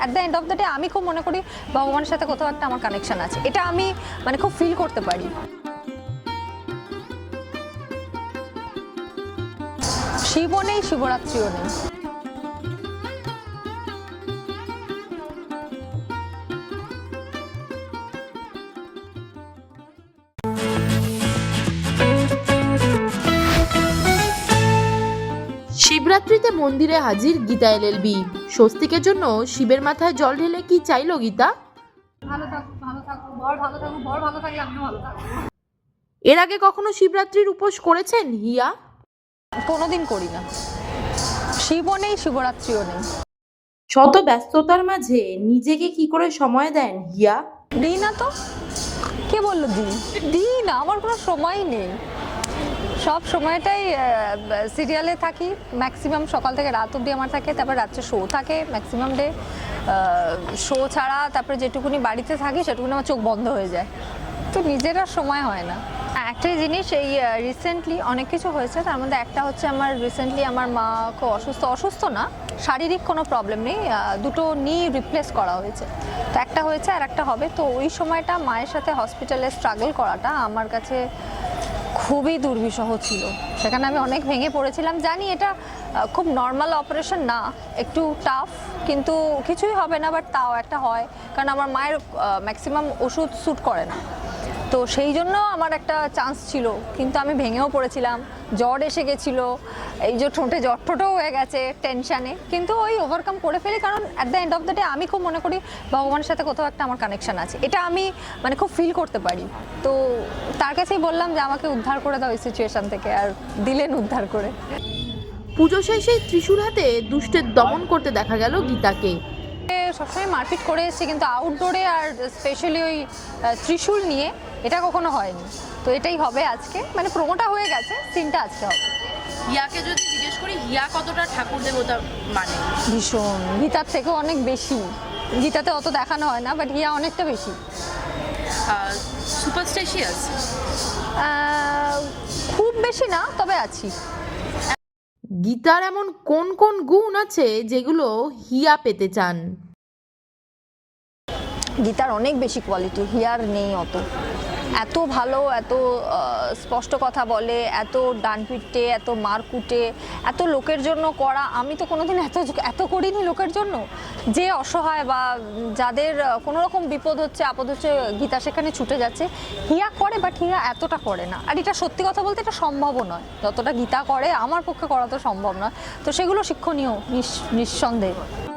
At the end of the day আমি খুব মনে করি ভগবানের সাথে কোথাও একটা আমার কানেকশন আছে। এটা আমি মানে খুব ফিল করতে পারি। শিবও নেই, শিবরাত্রিও নেই। শিবরাত্রিতে মন্দিরে হাজির গীতা এলএলবি স্বস্তিকের জন্য শিবের মাথায় জল ঢেলে কি চাইলো গীতা? ভালো থাকুক ভালো থাকুক বর ভালো থাকুক বর ভালো থাকলে আমিও ভালো থাকব। এর আগে কখনো শিবরাত্রির উপোস করেছেন হিয়া? কোনোদিন করি না। শিবও নেই শিবরাত্রিও নেই। শত ব্যস্ততার মাঝে নিজেকে কি করে সময় দেন হিয়া? দিই না তো? কে বলল দিই? দিই না আমার কোনো সময় নেই। সব সময়টাই সিরিয়ালে থাকি। ম্যাক্সিমাম সকাল থেকে রাত অবধি আমার থাকে, তারপর রাত্রে শো থাকে ম্যাক্সিমাম ডে শো ছাড়া তারপরে যেটুকুনি বাড়িতে থাকি, সেটুকুনি আমার চোখ বন্ধ হয়ে যায়। তো নিজের সময় হয় না। একটাই জিনিস, এই রিসেন্টলি অনেক কিছু হয়েছে, তার মধ্যে একটা হচ্ছে আমার রিসেন্টলি আমার মা খুব অসুস্থ অসুস্থ না, শারীরিক কোনো প্রবলেম নেই দুটো নি রিপ্লেস করা হয়েছে। তো একটা হয়েছে আর একটা হবে। তো ওই সময়টা মায়ের সাথে হসপিটালে স্ট্রাগল করাটা আমার কাছে খুবই দুর্বিষহ ছিল। সেখানে আমি অনেক ভেঙে পড়েছিলাম। জানি এটা খুব নর্মাল অপারেশন না, একটু টাফ কিন্তু কিছুই হবে না বাট তাও একটা হয়। কারণ আমার মায়ের ম্যাক্সিমাম ওষুধ স্যুট করে না। তো সেই জন্য আমার একটা চান্স ছিল। কিন্তু আমি ভেঙেও পড়েছিলাম। জ্বর এসে গেছিল। এই যে ঠোঁটে জ্বর ঠোঁটেও হয়ে গেছে টেনশানে কিন্তু ওই ওভারকাম করে ফেলি কারণ at the end of the day আমি খুব মনে করি ভগবানের সাথে কোথাও একটা আমার কানেকশান আছে। এটা আমি মানে খুব ফিল করতে পারি। তো তার কাছেই বললাম যে আমাকে উদ্ধার করে দাও এই সিচুয়েশন থেকে আর দিলেন উদ্ধার করে। পুজো শেষে ত্রিশূল হাতে দুষ্টের দমন করতে দেখা গেল গীতাকে। সবসময় মারপিট করে এসেছি কিন্তু আউটডোরে আর স্পেশালি ওই ত্রিশূল নিয়ে এটা কখনো হয়নি। তো এটাই হবে আজকে। মানে প্রোমোটা হয়ে গেছে সিনটা আজকে হবে। হিয়াকে যদি জিজ্ঞেস করি হিয়া কতটা ঠাকুর দেবতা মানে? ভীষণ। গীতার থেকেও অনেক বেশি। গীতাতে অত দেখানো হয় না বাট হিয়া অনেকটা বেশি। সুপারস্টেশিয়াস খুব বেশি না তবে আছি। গীতার এমন কোন কোন গুণ আছে যেগুলো হিয়া পেতে চান? গীতার অনেক বেশি কোয়ালিটি হিয়ার নেই অত। এত ভালো, এত স্পষ্ট কথা বলে, এত ডান পিটে এত মারকুটে এত লোকের জন্য করা, আমি তো কোনোদিন এত এত করিনি লোকের জন্য। যে অসহায় বা যাদের কোনো রকম বিপদ হচ্ছে, আপদ হচ্ছে গীতা সেখানে ছুটে যাচ্ছে, হিয়া করে বাট হিয়া এতটা করে না। আর এটা সত্যি কথা বলতে এটা সম্ভবও নয়। যতটা গীতা করে, আমার পক্ষে করা তো সম্ভব নয়। তো সেগুলো শিক্ষণীয় নিঃসন্দেহে।